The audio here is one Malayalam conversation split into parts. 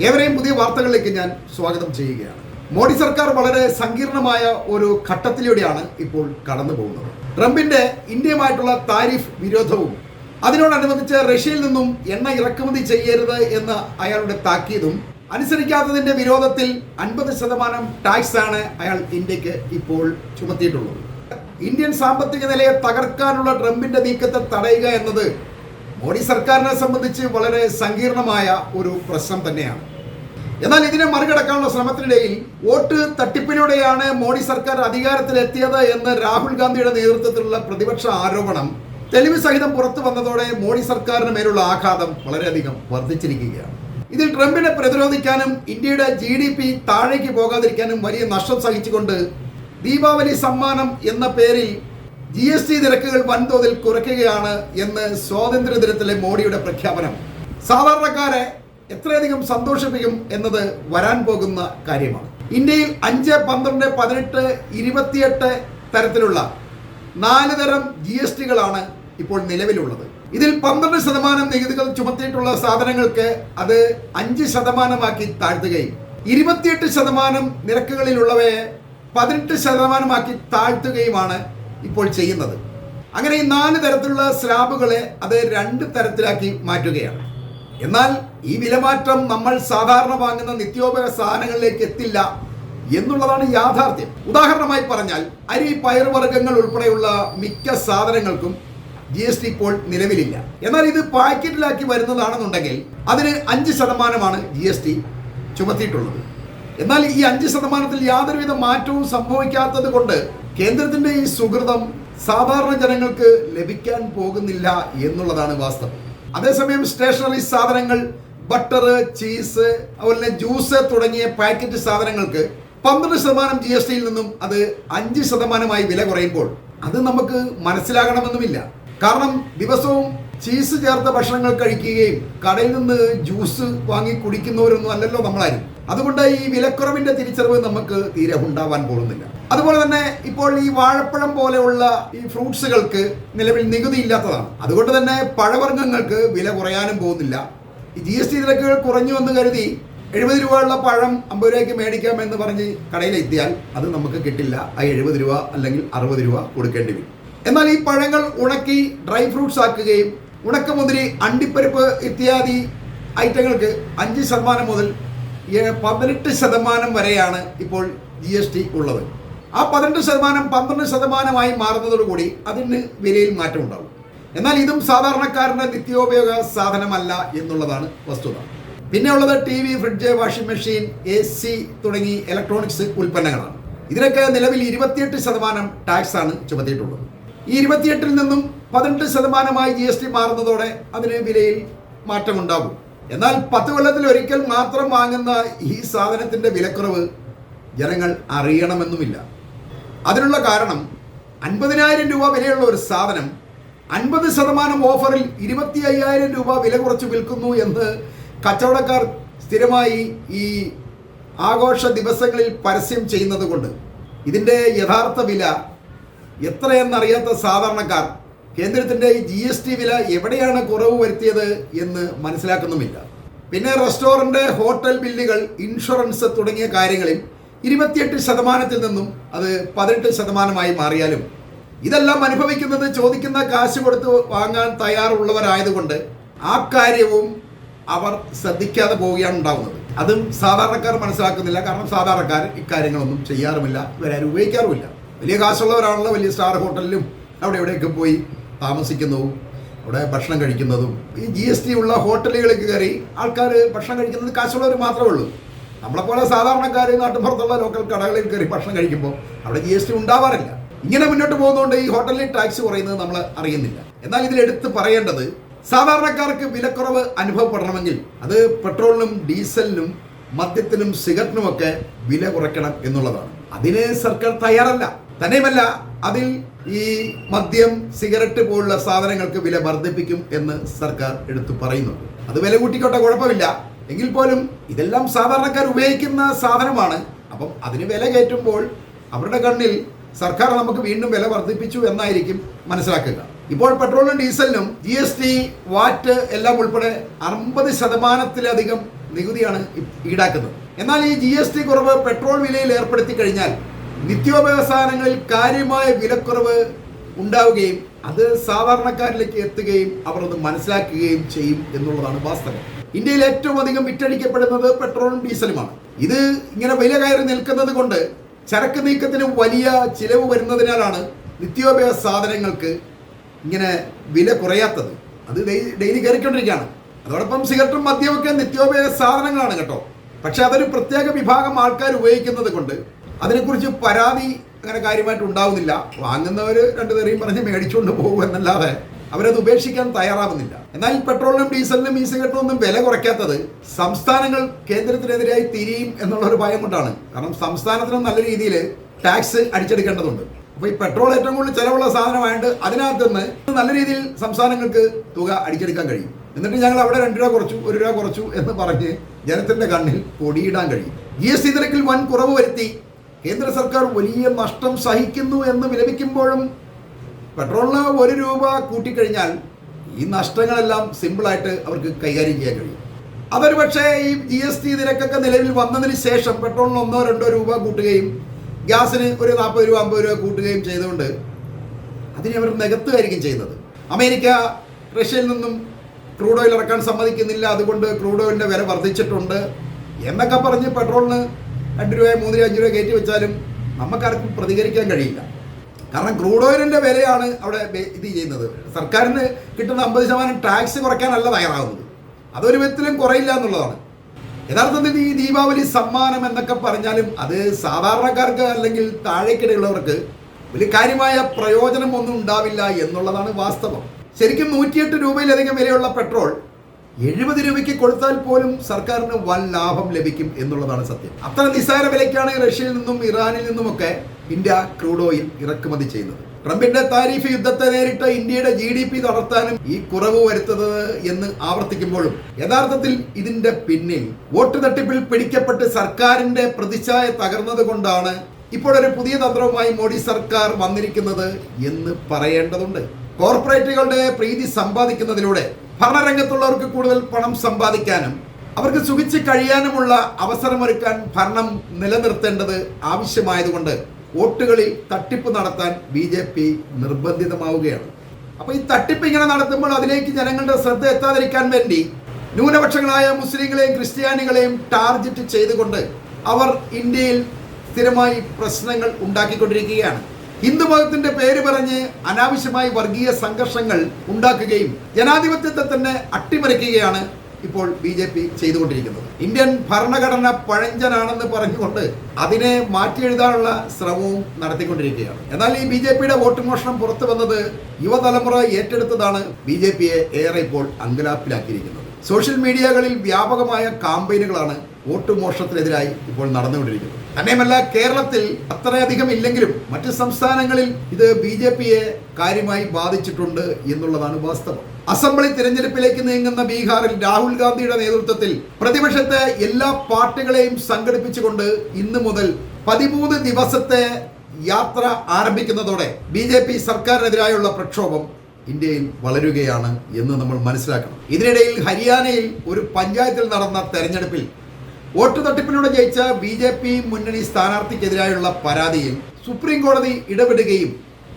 ഏവരെയും പുതിയ വാർത്തകളിലേക്ക് ഞാൻ സ്വാഗതം ചെയ്യുകയാണ്. മോഡി സർക്കാർ വളരെ സങ്കീർണമായ ഒരു ഘട്ടത്തിലൂടെയാണ് ഇപ്പോൾ കടന്നു പോകുന്നത്. ട്രംപിന്റെ ഇന്ത്യയുമായിട്ടുള്ള താരിഫ് വിരോധവും അതിനോടനുബന്ധിച്ച് റഷ്യയിൽ നിന്നും എണ്ണ ഇറക്കുമതി ചെയ്യരുത് എന്ന അയാളുടെ താക്കീതും അനുസരിക്കാത്തതിന്റെ വിരോധത്തിൽ അൻപത് ശതമാനം ടാക്സ് ആണ് അയാൾ ഇന്ത്യയ്ക്ക് ഇപ്പോൾ ചുമത്തിയിട്ടുള്ളത്. ഇന്ത്യൻ സാമ്പത്തിക നിലയെ തകർക്കാനുള്ള ട്രംപിന്റെ നീക്കത്തെ തടയുക എന്നത് മോഡി സർക്കാരിനെ സംബന്ധിച്ച് വളരെ സങ്കീർണമായ ഒരു പ്രശ്നം തന്നെയാണ്. എന്നാൽ ഇതിനെ മറികടക്കാനുള്ള ശ്രമത്തിനിടയിൽ വോട്ട് തട്ടിപ്പിലൂടെയാണ് മോഡി സർക്കാർ അധികാരത്തിലെത്തിയത് എന്ന് രാഹുൽ ഗാന്ധിയുടെ നേതൃത്വത്തിലുള്ള പ്രതിപക്ഷ ആരോപണം തെളിവ് സഹിതം പുറത്തു വന്നതോടെ മോഡി സർക്കാരിന് മേലുള്ള ആഘാതം വളരെയധികം വർദ്ധിച്ചിരിക്കുകയാണ്. ഇതിൽ ട്രംപിനെ പ്രതിരോധിക്കാനും ഇന്ത്യയുടെ ജി ഡി പി താഴേക്ക് പോകാതിരിക്കാനും വലിയ നഷ്ടം സഹിച്ചുകൊണ്ട് ദീപാവലി സമ്മാനം എന്ന പേരിൽ ജി എസ് ടി നിരക്കുകൾ വൻതോതിൽ കുറയ്ക്കുകയാണ് എന്ന് സ്വാതന്ത്ര്യ ദിനത്തിലെ മോഡിയുടെ പ്രഖ്യാപനം. സാധാരണക്കാരെ എത്രയധികം സന്തോഷിപ്പിക്കും എന്നത് വരാൻ പോകുന്ന കാര്യമാണ്. ഇന്ത്യയിൽ അഞ്ച് പന്ത്രണ്ട് പതിനെട്ട് ഇരുപത്തിയെട്ട് തരത്തിലുള്ള നാല് തരം ജി എസ് ടികളാണ് ഇപ്പോൾ നിലവിലുള്ളത്. ഇതിൽ പന്ത്രണ്ട് ശതമാനം നികുതികൾ ചുമത്തിയിട്ടുള്ള സാധനങ്ങൾക്ക് അത് അഞ്ച് ശതമാനമാക്കി താഴ്ത്തുകയും ഇരുപത്തിയെട്ട് ശതമാനം നിരക്കുകളിലുള്ളവയെ പതിനെട്ട് ശതമാനമാക്കി താഴ്ത്തുകയുമാണ് ഇപ്പോൾ ചെയ്യുന്നത്. അങ്ങനെ ഈ നാല് തരത്തിലുള്ള സ്ലാബുകളെ അത് രണ്ട് തരത്തിലാക്കി മാറ്റുകയാണ്. എന്നാൽ ഈ വിലമാറ്റം നമ്മൾ സാധാരണ വാങ്ങുന്ന നിത്യോപയോഗ സാധനങ്ങളിലേക്ക് എത്തില്ല എന്നുള്ളതാണ് യാഥാർത്ഥ്യം. ഉദാഹരണമായി പറഞ്ഞാൽ അരി പയറുവർഗങ്ങൾ ഉൾപ്പെടെയുള്ള മിക്ക സാധനങ്ങൾക്കും ജി എസ് ടി ഇപ്പോൾ നിലവിലില്ല. എന്നാൽ ഇത് പാക്കറ്റിലാക്കി വരുന്നതാണെന്നുണ്ടെങ്കിൽ അതിന് അഞ്ച് ശതമാനമാണ് ജി എസ് ടി ചുമത്തിയിട്ടുള്ളത്. എന്നാൽ ഈ അഞ്ച് ശതമാനത്തിൽ യാതൊരുവിധ മാറ്റവും സംഭവിക്കാത്തത് കൊണ്ട് കേന്ദ്രത്തിന്റെ ഈ സുഹൃതം സാധാരണ ജനങ്ങൾക്ക് ലഭിക്കാൻ പോകുന്നില്ല എന്നുള്ളതാണ് വാസ്തവം. അതേസമയം സ്റ്റേഷനറി സാധനങ്ങൾ ബട്ടർ ചീസ് അതുപോലെ ജ്യൂസ് തുടങ്ങിയ പാക്കറ്റ് സാധനങ്ങൾക്ക് പന്ത്രണ്ട് ശതമാനം ജി എസ് ടിയിൽ നിന്നും അത് അഞ്ച് ശതമാനമായി വില കുറയുമ്പോൾ അത് നമുക്ക് മനസ്സിലാകണമെന്നുമില്ല. കാരണം ദിവസവും ചീസ് ചേർത്ത ഭക്ഷണങ്ങൾ കഴിക്കുകയും കടയിൽ നിന്ന് ജ്യൂസ് വാങ്ങി കുടിക്കുന്നവരൊന്നും അല്ലല്ലോ നമ്മളാരും. അതുകൊണ്ട് ഈ വിലക്കുറവിന്റെ തിരിച്ചറിവ് നമുക്ക് തീരെ ഉണ്ടാവാൻ പോകുന്നില്ല. അതുപോലെ തന്നെ ഇപ്പോൾ ഈ വാഴപ്പഴം പോലെയുള്ള ഈ ഫ്രൂട്ട്സുകൾക്ക് നിലവിൽ നികുതി ഇല്ലാത്തതാണ്. അതുകൊണ്ട് തന്നെ പഴവർഗങ്ങൾക്ക് വില കുറയാനും പോകുന്നില്ല. ജി എസ് ടി നിരക്കുകൾ കുറഞ്ഞു എന്ന് കരുതി എഴുപത് രൂപയുള്ള പഴം അമ്പത് രൂപയ്ക്ക് മേടിക്കാം എന്ന് പറഞ്ഞ് കടയിലെത്തിയാൽ അത് നമുക്ക് കിട്ടില്ല. ആ എഴുപത് രൂപ അല്ലെങ്കിൽ അറുപത് രൂപ കൊടുക്കേണ്ടി വരും. എന്നാൽ ഈ പഴങ്ങൾ ഉണക്കി ഡ്രൈ ഫ്രൂട്ട്സ് ആക്കുകയും ഉണക്കമുന്തിരി അണ്ടിപ്പരിപ്പ് ഇത്യാദി ഐറ്റങ്ങൾക്ക് അഞ്ച് ശതമാനം മുതൽ പതിനെട്ട് ശതമാനം വരെയാണ് ഇപ്പോൾ ജി എസ് ടി ഉള്ളത്. ആ പതിനെട്ട് ശതമാനം പന്ത്രണ്ട് ശതമാനമായി മാറുന്നതോടുകൂടി അതിന് വിലയിൽ മാറ്റം ഉണ്ടാവും എന്നാൽ ഇതും സാധാരണക്കാരന്റെ നിത്യോപയോഗ സാധനമല്ല എന്നുള്ളതാണ് വസ്തുത. പിന്നെ ഉള്ളത് T V fridge washing machine A C തുടങ്ങി ഇലക്ട്രോണിക്സ് ഉൽപ്പന്നങ്ങളാണ്. ഇതിനൊക്കെ നിലവിൽ ഇരുപത്തിയെട്ട് ശതമാനം ടാക്സ് ആണ് ചുമത്തിയിട്ടുള്ളത്. ഈ ഇരുപത്തിയെട്ടിൽ നിന്നും പതിനെട്ട് ശതമാനമായി ജി എസ് ടി മാറുന്നതോടെ അതിന് വിലയിൽ മാറ്റമുണ്ടാകും. എന്നാൽ പത്ത് കൊല്ലത്തിൽ ഒരിക്കൽ മാത്രം വാങ്ങുന്ന ഈ സാധനത്തിന്റെ വിലക്കുറവ് ജനങ്ങൾ അറിയണമെന്നുമില്ല. അതിനുള്ള കാരണം അൻപതിനായിരം രൂപ വിലയുള്ള ഒരു സാധനം അൻപത് ശതമാനം ഓഫറിൽ ഇരുപത്തി അയ്യായിരം രൂപ വില കുറച്ച് വിൽക്കുന്നു എന്ന് കച്ചവടക്കാർ സ്ഥിരമായി ഈ ആഘോഷ ദിവസങ്ങളിൽ പരസ്യം ചെയ്യുന്നത് കൊണ്ട്. ഇതിന്റെ യഥാർത്ഥ വില എത്രയെന്നറിയാത്ത സാധാരണക്കാർ കേന്ദ്രത്തിന്റെ ജി എസ് ടി വില എവിടെയാണ് കുറവ് വരുത്തിയത് എന്ന് മനസ്സിലാക്കുന്നുമില്ല. പിന്നെ റെസ്റ്റോറന്റ് ഹോട്ടൽ ബില്ലുകൾ ഇൻഷുറൻസ് തുടങ്ങിയ കാര്യങ്ങളിൽ ഇരുപത്തിയെട്ട് ശതമാനത്തിൽ നിന്നും അത് പതിനെട്ട് ശതമാനമായി മാറിയാലും ഇതെല്ലാം അനുഭവിക്കുന്നത് ചോദിക്കുന്ന കാശ് കൊടുത്ത് വാങ്ങാൻ തയ്യാറുള്ളവരായതുകൊണ്ട് ആ കാര്യവും അവർ ശ്രദ്ധിക്കാതെ പോവുകയാണ് ഉണ്ടാവുന്നത്. അതും സാധാരണക്കാർ മനസ്സിലാക്കുന്നില്ല. കാരണം സാധാരണക്കാർ ഇക്കാര്യങ്ങളൊന്നും ചെയ്യാറുമില്ല. ഇവരാരും ഉപയോഗിക്കാറുമില്ല. വലിയ കാശുള്ളവരാണല്ലോ. വലിയ സ്റ്റാർ ഹോട്ടലിലും അവിടെ എവിടെയൊക്കെ പോയി താമസിക്കുന്നതും അവിടെ ഭക്ഷണം കഴിക്കുന്നതും. ഈ ജി എസ് ടി ഉള്ള ഹോട്ടലുകളിൽ കയറി ആൾക്കാർ ഭക്ഷണം കഴിക്കുന്നത് കാശുള്ളവർ മാത്രമേ ഉള്ളൂ. നമ്മളെപ്പോലെ സാധാരണക്കാർ നാട്ടുപുറത്തുള്ള ലോക്കൽ കടകളിൽ കയറി ഭക്ഷണം കഴിക്കുമ്പോൾ അവിടെ ജി എസ് ടി ഉണ്ടാവാറില്ല. ഇങ്ങനെ മുന്നോട്ട് പോകുന്നതുകൊണ്ട് ഈ ഹോട്ടലിൽ ടാക്സ് കുറയുന്നത് നമ്മൾ അറിയുന്നില്ല. എന്നാൽ ഇതിൽ എടുത്ത് പറയേണ്ടത് സാധാരണക്കാർക്ക് വിലക്കുറവ് അനുഭവപ്പെടണമെങ്കിൽ അത് പെട്രോളിനും ഡീസലിനും മദ്യത്തിനും സിഗരറ്റിനുമൊക്കെ വില കുറയ്ക്കണം എന്നുള്ളതാണ്. അതിന് സർക്കാർ തയ്യാറല്ല. തന്നെയുമല്ല അതിൽ ഈ മദ്യം സിഗരറ്റ് പോലുള്ള സാധനങ്ങൾക്ക് വില വർദ്ധിപ്പിക്കും എന്ന് സർക്കാർ എടുത്തു പറയുന്നുണ്ട് അത് വില കൂട്ടിക്കോട്ടെ കുഴപ്പമില്ല. എങ്കിൽ പോലും ഇതെല്ലാം സാധാരണക്കാർ ഉപയോഗിക്കുന്ന സാധനമാണ്. അപ്പം അതിന് വില കയറ്റുമ്പോൾ അവരുടെ കണ്ണിൽ സർക്കാർ നമുക്ക് വീണ്ടും വില വർദ്ധിപ്പിച്ചു എന്നായിരിക്കും മനസ്സിലാക്കുക. ഇപ്പോൾ പെട്രോളിനും ഡീസലിനും ജി എസ് ടി വാറ്റ് എല്ലാം ഉൾപ്പെടെ അമ്പത് ശതമാനത്തിലധികം നികുതിയാണ് ഈടാക്കുന്നത്. എന്നാൽ ഈ ജി എസ് ടി കുറവ് പെട്രോൾ വിലയിൽ ഏർപ്പെടുത്തി കഴിഞ്ഞാൽ നിത്യോപയോഗ സാധനങ്ങളിൽ കാര്യമായ വിലക്കുറവ് ഉണ്ടാവുകയും അത് സാധാരണക്കാരിലേക്ക് എത്തുകയും അവർ അത് മനസ്സിലാക്കുകയും ചെയ്യും എന്നുള്ളതാണ് വാസ്തവം. ഇന്ത്യയിൽ ഏറ്റവും അധികം വിറ്റഴിക്കപ്പെടുന്നത് പെട്രോളും ഡീസലുമാണ്. ഇത് ഇങ്ങനെ വില കയറി നിൽക്കുന്നത് കൊണ്ട് ചരക്ക് നീക്കത്തിന് വലിയ ചിലവ് വരുന്നതിനാലാണ് നിത്യോപയോഗ സാധനങ്ങൾക്ക് ഇങ്ങനെ വില കുറയാത്തത്. അത് ഡെയി- ഡെയിലി കയറിക്കൊണ്ടിരിക്കുകയാണ്. അതോടൊപ്പം സിഗരറ്റും മദ്യമൊക്കെ നിത്യോപയോഗ സാധനങ്ങളാണ് കേട്ടോ. പക്ഷെ അതൊരു പ്രത്യേക വിഭാഗം ആൾക്കാർ ഉപയോഗിക്കുന്നത് കൊണ്ട് അതിനെക്കുറിച്ച് പരാതി അങ്ങനെ കാര്യമായിട്ട് ഉണ്ടാവുന്നില്ല. വാങ്ങുന്നവർ രണ്ടു തെറിയും പറഞ്ഞ് മേടിച്ചുകൊണ്ട് പോകും എന്നല്ലാതെ അവരത് ഉപേക്ഷിക്കാൻ തയ്യാറാവുന്നില്ല. എന്നാൽ പെട്രോളിനും ഡീസലിനും ഈ സിഗരറ്റിനും ഒന്നും വില കുറയ്ക്കാത്തത് സംസ്ഥാനങ്ങൾ കേന്ദ്രത്തിനെതിരായി തിരിയും എന്നുള്ള ഒരു ഭയം കൊണ്ടാണ്. കാരണം സംസ്ഥാനത്തിനും നല്ല രീതിയിൽ ടാക്സ് അടിച്ചെടുക്കേണ്ടതുണ്ട്. അപ്പൊ ഈ പെട്രോൾ ഏറ്റവും കൂടുതൽ ചെലവുള്ള സാധനമായതുകൊണ്ട് അതിനകത്ത് നിന്ന് നല്ല രീതിയിൽ സംസ്ഥാനങ്ങൾക്ക് തുക അടിച്ചെടുക്കാൻ കഴിയും. എന്നിട്ട് ഞങ്ങൾ അവിടെ രണ്ട് രൂപ കുറച്ചു ഒരു രൂപ കുറച്ചു എന്ന് പറഞ്ഞ് ജനത്തിന്റെ കണ്ണിൽ പൊടിയിടാൻ കഴിയും. ജി എസ് ടി നിരക്കിൽ വൻ കുറവ് വരുത്തി കേന്ദ്ര സർക്കാർ വലിയ നഷ്ടം സഹിക്കുന്നു എന്ന് വിലപിക്കുമ്പോഴും പെട്രോളിന് ഒരു രൂപ കൂട്ടിക്കഴിഞ്ഞാൽ ഈ നഷ്ടങ്ങളെല്ലാം സിമ്പിളായിട്ട് അവർക്ക് കൈകാര്യം ചെയ്യാൻ കഴിയും. അതൊരു പക്ഷേ ഈ ജി എസ് ടി നിരക്കൊക്കെ നിലവിൽ വന്നതിന് ശേഷം പെട്രോളിന് ഒന്നോ രണ്ടോ രൂപ കൂട്ടുകയും ഗ്യാസിന് ഒരു നാൽപ്പത് രൂപ അമ്പത് രൂപ കൂട്ടുകയും ചെയ്തുകൊണ്ട് അതിനെ അവർ നികത്തുകയായിരിക്കും ചെയ്യുന്നത്. അമേരിക്ക റഷ്യയിൽ നിന്നും ക്രൂഡ് ഓയിൽ ഇറക്കാൻ സമ്മതിക്കുന്നില്ല. അതുകൊണ്ട് ക്രൂഡ് ഓയിലിന്റെ വില വർദ്ധിച്ചിട്ടുണ്ട്. എന്നൊക്കെ പറഞ്ഞ് പെട്രോളിന് രണ്ട് രൂപ മൂന്ന് രൂപ അഞ്ച് രൂപ കയറ്റി വെച്ചാലും നമുക്കാർക്കും പ്രതികരിക്കാൻ കഴിയില്ല. കാരണം ക്രൂഡ് ഓയിലിന്റെ വിലയാണ് അവിടെ ഇത് ചെയ്യുന്നത്. സർക്കാരിന് കിട്ടുന്ന അമ്പത് ശതമാനം ടാക്സ് കുറയ്ക്കാനല്ല തയ്യാറാകുന്നത് അതൊരു വിധത്തിലും കുറയില്ല എന്നുള്ളതാണ്. യഥാർത്ഥത്തിൽ ഈ ദീപാവലി സമ്മാനം എന്നൊക്കെ പറഞ്ഞാലും അത് സാധാരണക്കാർക്ക് അല്ലെങ്കിൽ താഴേക്കിടയുള്ളവർക്ക് വലിയ കാര്യമായ പ്രയോജനം ഒന്നും ഉണ്ടാവില്ല എന്നുള്ളതാണ് വാസ്തവം. ശരിക്കും നൂറ്റിയെട്ട് രൂപയിലധികം വിലയുള്ള പെട്രോൾ എഴുപത് രൂപയ്ക്ക് കൊടുത്താൽ പോലും സർക്കാരിന് വൻ ലാഭം ലഭിക്കും എന്നുള്ളതാണ് സത്യം. അത്ര നിസ്സാര വിലയ്ക്കാണ് റഷ്യയിൽ നിന്നും ഇറാനിൽ നിന്നുമൊക്കെ ഇന്ത്യ ക്രൂഡ് ഓയിൽ ഇറക്കുമതി ചെയ്യുന്നത്. ട്രംപിന്റെ താരിഫ് യുദ്ധത്തെ നേരിട്ട് ഇന്ത്യയുടെ ജി ഡി പി തളർത്താനും ഈ കുറവ് വരുത്തത് എന്ന് ആവർത്തിക്കുമ്പോഴും യഥാർത്ഥത്തിൽ ഇതിന്റെ പിന്നിൽ വോട്ട് തട്ടിപ്പിൽ പിടിക്കപ്പെട്ട് സർക്കാരിന്റെ പ്രതിച്ഛായ തകർന്നത് കൊണ്ടാണ് ഇപ്പോഴൊരു പുതിയ തന്ത്രവുമായി മോഡി സർക്കാർ വന്നിരിക്കുന്നത് എന്ന് പറയേണ്ടതുണ്ട്. കോർപ്പറേറ്റുകളുടെ പ്രീതി സമ്പാദിക്കുന്നതിലൂടെ ഭരണരംഗത്തുള്ളവർക്ക് കൂടുതൽ പണം സമ്പാദിക്കാനും അവർക്ക് സുഖിച്ച് കഴിയാനുമുള്ള അവസരമൊരുക്കാൻ ഭരണം നിലനിർത്തേണ്ടത് ആവശ്യമായതുകൊണ്ട് വോട്ടുകളിൽ തട്ടിപ്പ് നടത്താൻ ബി ജെ പി നിർബന്ധിതമാവുകയാണ്. അപ്പോൾ ഈ തട്ടിപ്പ് ഇങ്ങനെ നടത്തുമ്പോൾ അതിലേക്ക് ജനങ്ങളുടെ ശ്രദ്ധ എത്താതിരിക്കാൻ വേണ്ടി ന്യൂനപക്ഷങ്ങളായ മുസ്ലിങ്ങളെയും ക്രിസ്ത്യാനികളെയും ടാർഗറ്റ് ചെയ്തുകൊണ്ട് അവർ ഇന്ത്യയിൽ സ്ഥിരമായി പ്രശ്നങ്ങൾ ഉണ്ടാക്കിക്കൊണ്ടിരിക്കുകയാണ്. ഹിന്ദു മതത്തിന്റെ പേര് പറഞ്ഞ് അനാവശ്യമായി വർഗീയ സംഘർഷങ്ങൾ ഉണ്ടാക്കുകയും ജനാധിപത്യത്തെ തന്നെ അട്ടിമറിക്കുകയാണ് ഇപ്പോൾ ബി ജെ പി ചെയ്തുകൊണ്ടിരിക്കുന്നത്. ഇന്ത്യൻ ഭരണഘടന പഴഞ്ചനാണെന്ന് പറഞ്ഞുകൊണ്ട് അതിനെ മാറ്റിയെഴുതാനുള്ള ശ്രമവും നടത്തിക്കൊണ്ടിരിക്കുകയാണ്. എന്നാൽ ഈ ബി ജെ പിയുടെ വോട്ട് മോഷണം പുറത്തു വന്നത് യുവതലമുറ ഏറ്റെടുത്തതാണ് ബി ജെ പിയെ ഏറെ ഇപ്പോൾ അങ്കലാപ്പിലാക്കിയിരിക്കുന്നത്. സോഷ്യൽ മീഡിയകളിൽ വ്യാപകമായ കാമ്പയിനുകളാണ് വോട്ട് മോഷണത്തിനെതിരായി ഇപ്പോൾ നടന്നുകൊണ്ടിരിക്കുന്നത് തന്നെയുമല്ല കേരളത്തിൽ അത്രയധികം ഇല്ലെങ്കിലും മറ്റ് സംസ്ഥാനങ്ങളിൽ ഇത് ബി ജെ പിയെ കാര്യമായി ബാധിച്ചിട്ടുണ്ട് എന്നുള്ളതാണ് വാസ്തവം. അസംബ്ലി തിരഞ്ഞെടുപ്പിലേക്ക് നീങ്ങുന്ന ബീഹാറിൽ രാഹുൽ ഗാന്ധിയുടെ നേതൃത്വത്തിൽ പ്രതിപക്ഷത്തെ എല്ലാ പാർട്ടികളെയും സംഘടിപ്പിച്ചുകൊണ്ട് ഇന്ന് മുതൽ പതിമൂന്ന് ദിവസത്തെ യാത്ര ആരംഭിക്കുന്നതോടെ ബി ജെ പി സർക്കാരിനെതിരായുള്ള പ്രക്ഷോഭം ഇന്ത്യയിൽ വളരുകയാണ് എന്ന് നമ്മൾ മനസ്സിലാക്കണം. ഇതിനിടയിൽ ഹരിയാനയിൽ ഒരു പഞ്ചായത്തിൽ നടന്ന തെരഞ്ഞെടുപ്പിൽ വോട്ട് തട്ടിപ്പിലൂടെ ജയിച്ച ബി ജെ പി മുന്നണി സ്ഥാനാർത്ഥിക്കെതിരായുള്ള പരാതിയിൽ സുപ്രീം കോടതി ഇടപെടുകയും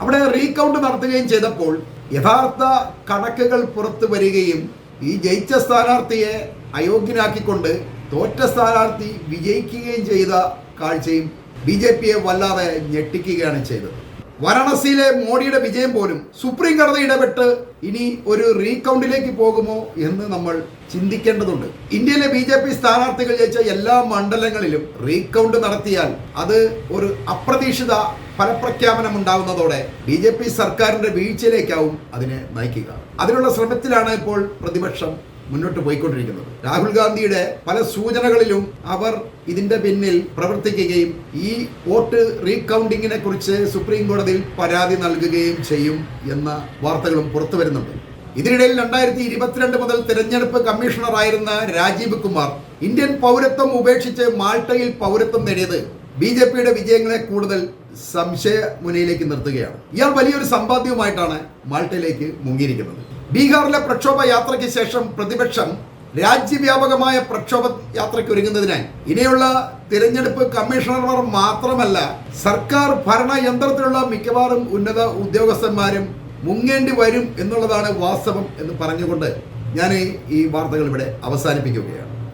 അവിടെ റീകൗണ്ട് നടത്തുകയും ചെയ്തപ്പോൾ യഥാർത്ഥ കണക്കുകൾ പുറത്തു വരികയും ഈ ജയിച്ച സ്ഥാനാർത്ഥിയെ അയോഗ്യനാക്കിക്കൊണ്ട് തോറ്റ സ്ഥാനാർത്ഥി വിജയിക്കുകയും ചെയ്ത കാഴ്ചയും ബി ജെ പിയെ വല്ലാതെ ഞെട്ടിക്കുകയാണ് ചെയ്തത്. വാരാണസിയിലെ മോഡിയുടെ വിജയം പോലും സുപ്രീം കോടതി ഇടപെട്ട് ഇനി ഒരു റീകൗണ്ടിലേക്ക് പോകുമോ എന്ന് നമ്മൾ ചിന്തിക്കേണ്ടതുണ്ട്. ഇന്ത്യയിലെ ബി ജെ പി സ്ഥാനാർത്ഥികൾ ജയിച്ച എല്ലാ മണ്ഡലങ്ങളിലും റീകൗണ്ട് നടത്തിയാൽ അത് ഒരു അപ്രതീക്ഷിത ഫലപ്രഖ്യാപനം ഉണ്ടാകുന്നതോടെ ബി ജെ പി സർക്കാരിന്റെ വീഴ്ചയിലേക്കാവും അതിനെ നയിക്കുക. അതിനുള്ള ശ്രമത്തിലാണ് ഇപ്പോൾ പ്രതിപക്ഷം മുന്നോട്ട് പോയിക്കൊണ്ടിരിക്കുന്നത്. രാഹുൽ ഗാന്ധിയുടെ പല സൂചനകളിലും അവർ ഇതിന്റെ പിന്നിൽ പ്രവർത്തിക്കുകയും ഈ വോട്ട് റീകൗണ്ടിങ്ങിനെ കുറിച്ച് സുപ്രീം കോടതിയിൽ പരാതി നൽകുകയും ചെയ്യും എന്ന വാർത്തകളും പുറത്തു വരുന്നുണ്ട്. ഇതിനിടയിൽ രണ്ടായിരത്തി ഇരുപത്തിരണ്ട് മുതൽ തിരഞ്ഞെടുപ്പ് കമ്മീഷണറായിരുന്ന രാജീവ് കുമാർ ഇന്ത്യൻ പൗരത്വം ഉപേക്ഷിച്ച് മാൾട്ടയിൽ പൗരത്വം നേടിയത് ബി ജെ പിയുടെ വിജയങ്ങളെ കൂടുതൽ സംശയ മുനയിലേക്ക് നിർത്തുകയാണ്. ഇയാൾ വലിയൊരു സമ്പാദ്യവുമായിട്ടാണ് മാൾട്ടയിലേക്ക് മുങ്ങിയിരിക്കുന്നത്. ബീഹാറിലെ പ്രക്ഷോഭ യാത്രയ്ക്ക് ശേഷം പ്രതിപക്ഷം രാജ്യവ്യാപകമായ പ്രക്ഷോഭ യാത്രയ്ക്ക് ഒരുങ്ങുന്നതിനായി ഇനിയുള്ള തിരഞ്ഞെടുപ്പ് കമ്മീഷണർമാർ മാത്രമല്ല സർക്കാർ ഭരണ യന്ത്രത്തിലുള്ള മിക്കവാറും ഉന്നത ഉദ്യോഗസ്ഥന്മാരും മുങ്ങേണ്ടി വരും എന്നുള്ളതാണ് വാസ്തവം എന്ന് പറഞ്ഞുകൊണ്ട് ഞാൻ ഈ വാർത്തകൾ ഇവിടെ അവസാനിപ്പിക്കുകയാണ്.